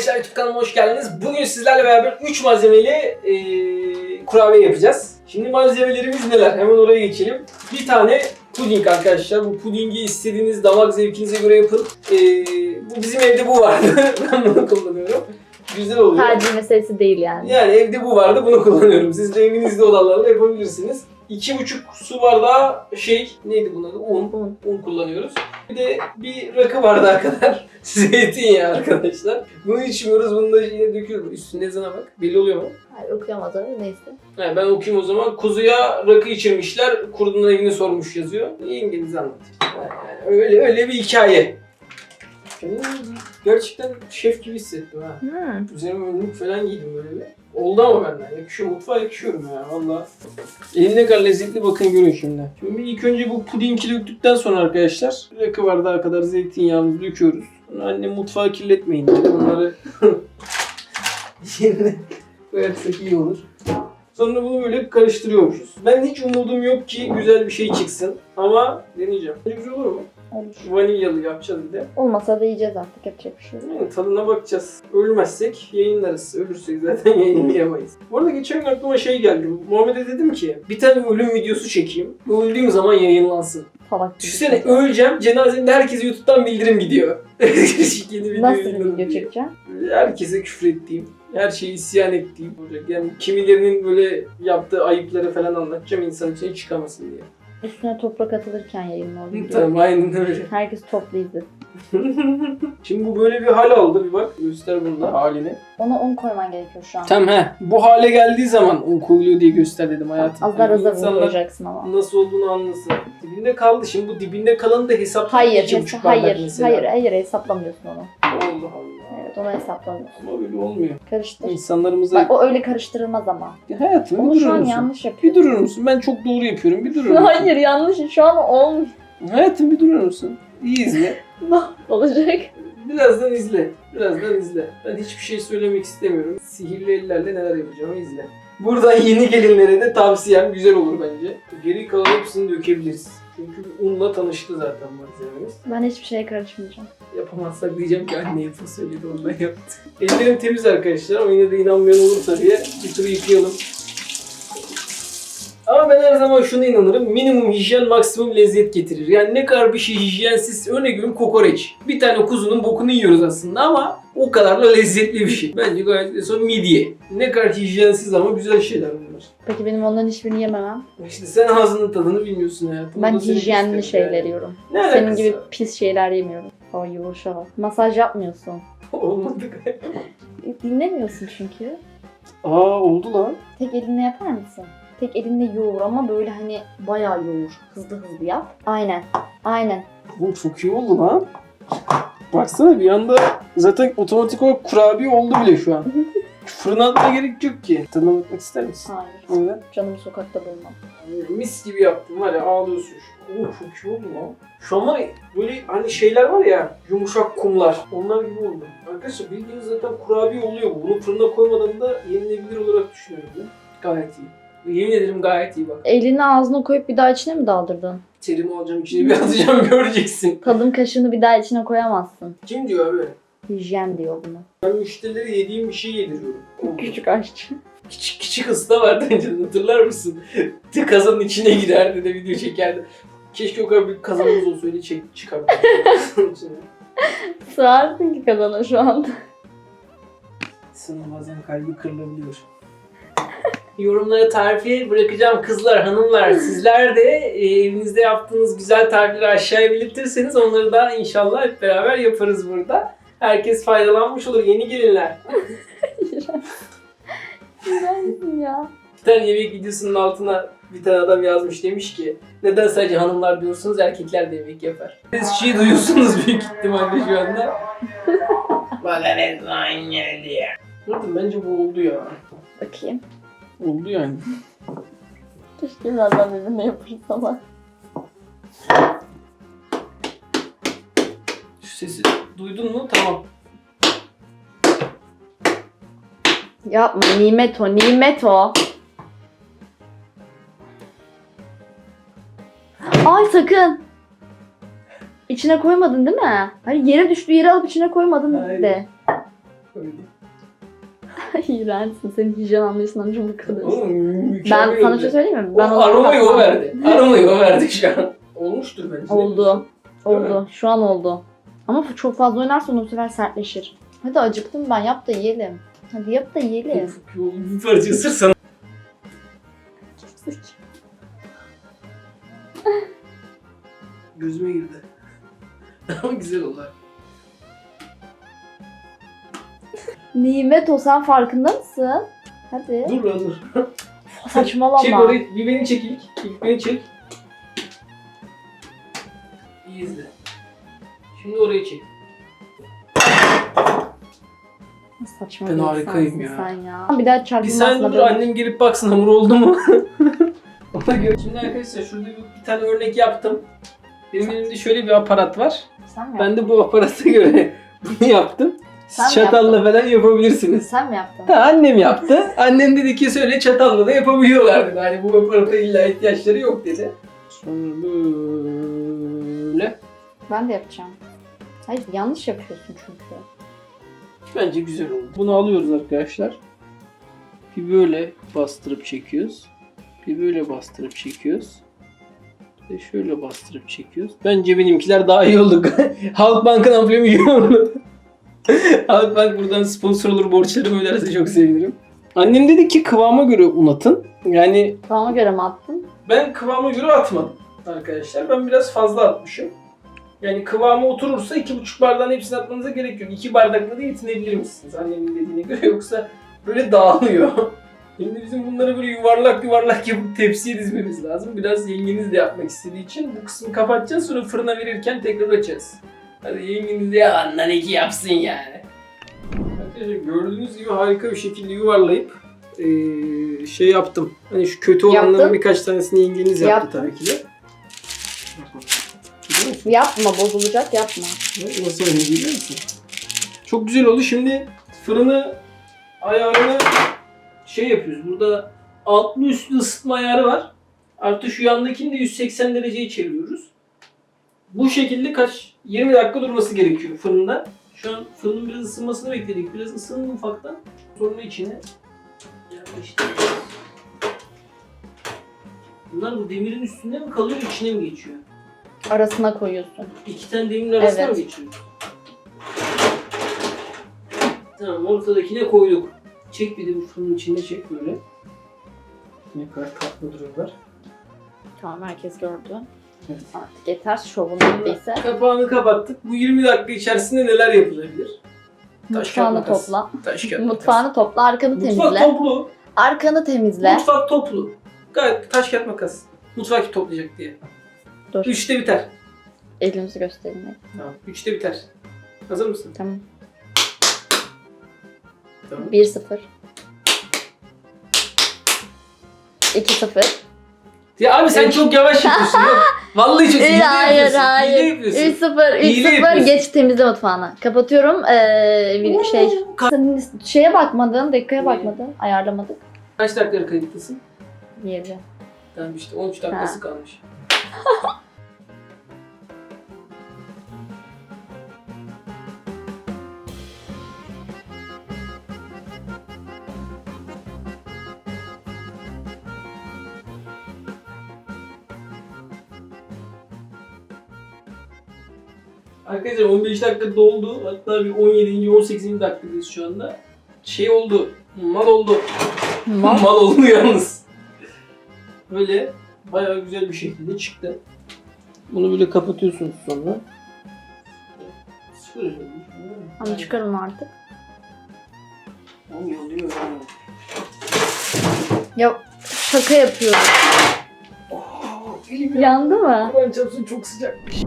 arkadaşlar YouTube kanalıma hoş geldiniz. Bugün sizlerle beraber 3 malzemeli eee kurabiye yapacağız. Şimdi malzemelerimiz neler? Hemen oraya geçelim. Bir tane puding arkadaşlar. Bu pudingi istediğiniz damak zevkinize göre yapın. Eee, bu bizim evde bu vardı. ben bunu kullanıyorum. Güzel oluyor. Tercih meselesi değil yani. Yani evde bu vardı bunu kullanıyorum. Siz de evinizde olanlarla yapabilirsiniz. 2,5 su bardağı şey neydi bunun adı? Un. Un. Un kullanıyoruz. Bir de bir rakı bardağı kadar zeytinyağı arkadaşlar. Bunu içmiyoruz. Bunu da yine döküyoruz. Üstünde yazana bak. Belli oluyor mu? Hayır okuyamaz öyle neyse. He, ben okuyayım o zaman. Kuzuya rakı içirmişler. Kurdun evini sormuş yazıyor. Yengenize anlatayım. Yani öyle öyle bir hikaye. Gerçekten şef gibi hissettim ha. Hmm. Üzerime önlük falan giydim böyle bir. Oldu ama benden. Yakışıyor. Mutfağa yakışıyorum ya valla. Elim ne kadar lezzetli bakın görün şimdi. Şimdi ilk önce bu pudingi döktükten sonra arkadaşlar rakı bardağı kadar zeytinyağımızı döküyoruz. Annem mutfağı kirletmeyin dedi. Bunları yerine koyarsak iyi olur. Sonra bunu böyle karıştırıyormuşuz. Ben hiç umudum yok ki güzel bir şey çıksın. Ama deneyeceğim. Güzel olur mu? Olur. Vanilyalı yapacağız bir de. Olmasa da yiyeceğiz artık yapacak bir şey yok. Yani tadına bakacağız. Ölmezsek yayınlarız. Ölürsek zaten yayınlayamayız. Bu arada geçen gün aklıma şey geldi. Muhammed'e dedim ki bir tane ölüm videosu çekeyim. Öldüğüm zaman yayınlansın. Salak. gibi. Düşünsene öleceğim. Cenazemde herkese YouTube'dan bildirim gidiyor. Yeni video Nasıl bir yayınladım video diye. çekeceğim? Herkese küfür ettiğim, her şeyi isyan ettiğim olacak. Yani kimilerinin böyle yaptığı ayıpları falan anlatacağım insan içine çıkamasın diye. Üstüne toprak atılırken video. Tamam aynen öyle. Herkes toplu izlesin. Şimdi bu böyle bir hal aldı bir bak. Göster bunu da halini. Ona un koyman gerekiyor şu an. Tamam he. Bu hale geldiği zaman un koyuluyor diye göster dedim hayatım. Azar Yani azar koyacaksın ama. nasıl olduğunu anlasın. Dibinde kaldı. Şimdi bu dibinde kalanı da hesapla. Hayır, hayır, mesela. hayır, hayır hesaplamıyorsun onu. Allah Allah. Evet, onu hesaplamıyorsun. Ama öyle olmuyor. Karıştır. İnsanlarımıza... Bak o öyle karıştırılmaz ama. Hayatım bir Onu durur şu an musun? yanlış Bir yapıyorsun. durur musun? Ben çok doğru yapıyorum. Bir durur musun? Hayır yanlış. Şu an olmuyor. Hayatım bir durur musun? İyi izle. Ne olacak? Birazdan izle. Birazdan izle. Ben hiçbir şey söylemek istemiyorum. Sihirli ellerle neler yapacağımı izle. Buradan yeni gelinlere de tavsiyem güzel olur bence. Geri kalan hepsini dökebiliriz. Çünkü unla tanıştı zaten malzememiz. Ben hiçbir şeye karışmayacağım. Yapamazsak diyeceğim ki anne yapı söyledi ondan yaptı. Ellerim temiz arkadaşlar ama yine de inanmayan olursa diye bir tur yıkayalım. Ama ben her zaman şuna inanırım. Minimum hijyen maksimum lezzet getirir. Yani ne kadar bir şey hijyensiz örnek veriyorum kokoreç. Bir tane kuzunun bokunu yiyoruz aslında ama o kadar da lezzetli bir şey. Bence gayet de sonra midye. Ne kadar hijyensiz ama güzel şeyler bunlar. Peki benim onların hiçbirini yememem. İşte sen ağzının tadını bilmiyorsun hayatım. Ben hijyenli şeyler yiyorum. Ne Senin alakası gibi var? pis şeyler yemiyorum. O yumuşa bak. Masaj yapmıyorsun. Olmadı galiba. Dinlemiyorsun çünkü. Aa oldu lan. Tek elinle yapar mısın? Tek elinle yoğur ama böyle hani bayağı yoğur. Hızlı hızlı yap. Aynen. Aynen. Oğlum çok iyi oldu lan. Baksana bir anda zaten otomatik olarak kurabiye oldu bile şu an. Fırına atmaya gerek yok ki. Tadına bakmak ister misin? Hayır. Evet. Canımı sokakta bulmam. Mis gibi yaptım var ya ağlıyorsun. Oo çok iyi oldu lan. Şu an var ya, böyle hani şeyler var ya yumuşak kumlar. Onlar gibi oldu. Arkadaşlar bildiğiniz zaten kurabiye oluyor bu. Bunu fırına koymadan da yenilebilir olarak düşünüyorum ben. Gayet iyi. Yemin ederim gayet iyi bak. Elini ağzına koyup bir daha içine mi daldırdın? Terimi alacağım içine bir atacağım göreceksin. Tadım kaşığını bir daha içine koyamazsın. Kim diyor abi? Hijyen diyor buna. Ben müşterilere yediğim bir şey yediriyorum. Küçük aşçı. Küçük, küçük ısta vardı önceden hatırlar mısın? Kazanın içine girerdi de video çekerdi. Keşke o kadar büyük kazanımız olsa öyle çek çıkardı. Sığarsın ki kazana şu anda. İnsanın bazen kalbi kırılabiliyor. Yorumlara tarifi bırakacağım kızlar, hanımlar. Sizler de e, evinizde yaptığınız güzel tarifleri aşağıya belirtirseniz onları da inşallah hep beraber yaparız burada. Herkes faydalanmış olur yeni gelinler. Güzelsin ya. Bir tane yemek videosunun altına bir tane adam yazmış demiş ki neden sadece hanımlar diyorsunuz erkekler de yemek yapar. Siz şey duyuyorsunuz büyük ihtimalle şu anda. Bana ne zaman diye. Zaten bence bu oldu ya. Bakayım. Oldu yani. Keşke birazdan ama. Şu sesi duydun mu? Tamam. Yapma nimet o nimet o. Ay sakın. İçine koymadın değil mi? Hani yere düştüğü yere alıp içine koymadın Hayır. de. İğrençsin. Senin hijyen anlayışından çok kadar. Oğlum Ben sana oldu. şey söyleyeyim mi? O Ben ona aromayı o verdi. Aromayı o verdi şu an. Olmuştur bence. Oldu. Oldu. Şu an oldu. Ama çok fazla oynarsa onu bu sefer sertleşir. Hadi acıktım ben. Yap da yiyelim. Hadi yap da yiyelim. Bir parça ısırsana. Gözüme girdi. Ama güzel oldu. Nimet o sen farkında mısın? Hadi. Dur lan dur. Saçmalama. Çek orayı, bir beni çek ilk. İlk beni çek. İyi izle. Şimdi orayı çek. Saçma Ben bir harikayım insansın ya. Sen ya. Bir daha Bir çarpılmasına saniye dur böyle- annem gelip baksın hamur oldu mu? Ona göre. Şimdi arkadaşlar şurada bir, bir tane örnek yaptım. Benim elimde şöyle bir aparat var. Sen mi Ben de bu aparata göre bunu yaptım. Sen mi Siz çatalla falan yapabilirsiniz. Sen mi yaptın? Ha, annem yaptı. Annem dedi ki söyle çatalla da yapabiliyorlar dedi. Hani bu aparata illa ihtiyaçları yok dedi. Sonra böyle. Ben de yapacağım. Hayır yanlış yapıyorsun çünkü. Bence güzel oldu. Bunu alıyoruz arkadaşlar. Bir böyle bastırıp çekiyoruz. Bir böyle bastırıp çekiyoruz. De şöyle bastırıp çekiyoruz. Bence benimkiler daha iyi oldu. Halkbank'ın amblemi iyi oldu. Halkbank buradan sponsor olur borçlarımı öderse çok sevinirim. Annem dedi ki kıvama göre un atın. Yani Kıvama göre mi attın? ben kıvama göre atmadım arkadaşlar. Ben biraz fazla atmışım. Yani kıvamı oturursa iki buçuk bardağın hepsini atmanıza gerek yok. İki bardakla da yetinebilir misiniz annemin dediğine göre yoksa böyle dağılıyor. Şimdi bizim bunları böyle yuvarlak yuvarlak yapıp tepsiye dizmemiz lazım. Biraz yengeniz de yapmak istediği için bu kısmı kapatacağız sonra fırına verirken tekrar açacağız. Hadi yengeniz de ya ondan iki yapsın yani. Arkadaşlar gördüğünüz gibi harika bir şekilde yuvarlayıp eee, şey yaptım. Hani şu kötü olanların birkaç tanesini yengeniz yaptı Yaptın. tabii ki de. Yapma bozulacak yapma. Nasıl oynuyor biliyor musun? Çok güzel oldu. Şimdi fırını ayarını şey yapıyoruz. Burada altlı üstlü ısıtma ayarı var. Artı şu yandakini de 180 dereceye çeviriyoruz. Bu şekilde kaç 20 dakika durması gerekiyor fırında. Şu an fırının biraz ısınmasını bekledik. Biraz ısındı ufaktan. Sonra içine yerleştiriyoruz. Bunlar bu demirin üstünde mi kalıyor, içine mi geçiyor? Arasına koyuyorsun. İki tane demirin arasına Evet. mı geçiyor? Tamam ortadakine koyduk. Çek bir de bu fırının içinde çek böyle. Ne kadar tatlı duruyorlar. Tamam herkes gördü. Evet. Artık yeter şovun bittiyse. Kapağını kapattık. Bu 20 dakika içerisinde neler yapılabilir? Taş Mutfağını kağıt makas. topla. Taş kağıt Mutfağını topla, arkanı. Mutfak temizle. toplu. Arkanı temizle. Mutfak toplu. Gayet taş kağıt makas. Mutfak toplayacak diye. Dur. Üçte biter. Elimizi gösterelim. Tamam. Üçte biter. Hazır mısın? Tamam. Tamam. 1-0. 2-0. Ya abi sen çok yavaş yapıyorsun. Yok. Vallahi çok hile Hayır yapıyorsun. Hile hayır. yapıyorsun. 3-0. Hile 3-0. yapıyorsun. Geç temizle mutfağını. Kapatıyorum. Ee, bir şey. Sen şeye bakmadın, dakikaya Ne? bakmadın. Ayarlamadık. Kaç dakika kayıttasın? 20. Tamam işte 13 dakikası kalmış. Arkadaşlar 15 dakika doldu. Hatta bir 17. 18. dakikadayız şu anda. Şey oldu. Mal oldu. Mal. Mal oldu yalnız. Böyle bayağı güzel bir şekilde çıktı. Bunu böyle kapatıyorsunuz sonra. Sıfır öyle. Ama çıkarın artık. Oğlum yolluyor ya. Şaka yapıyorum. Oh, elim Yandı mı? Kur'an çarpsın çok sıcakmış.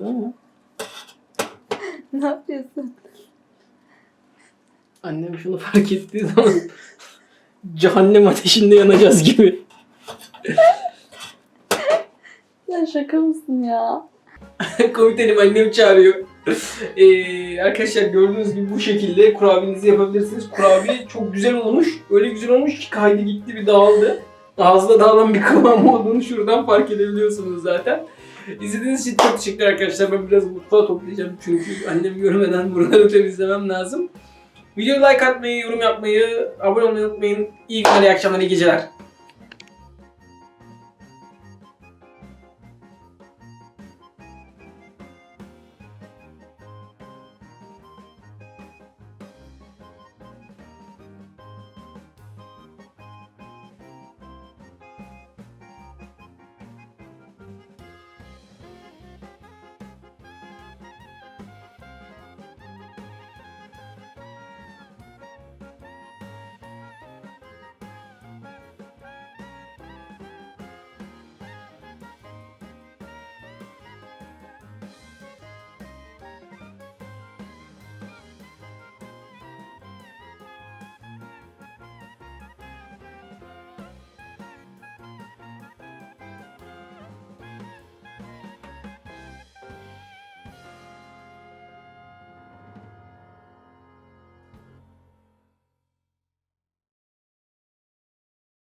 Ama. ne yapıyorsun? Annem şunu fark ettiği zaman cehennem ateşinde yanacağız gibi. Sen şaka mısın ya? Komitenim annem çağırıyor. Ee, arkadaşlar gördüğünüz gibi bu şekilde kurabiyenizi yapabilirsiniz. Kurabiye çok güzel olmuş. Öyle güzel olmuş ki kaydı gitti bir dağıldı. Ağızda dağılan bir kıvam olduğunu şuradan fark edebiliyorsunuz zaten. İzlediğiniz için çok teşekkürler arkadaşlar. Ben biraz mutfağı toplayacağım çünkü annem görmeden buraları temizlemem lazım. Videoya like atmayı, yorum yapmayı, abone olmayı unutmayın. İyi günler, iyi akşamlar, iyi geceler.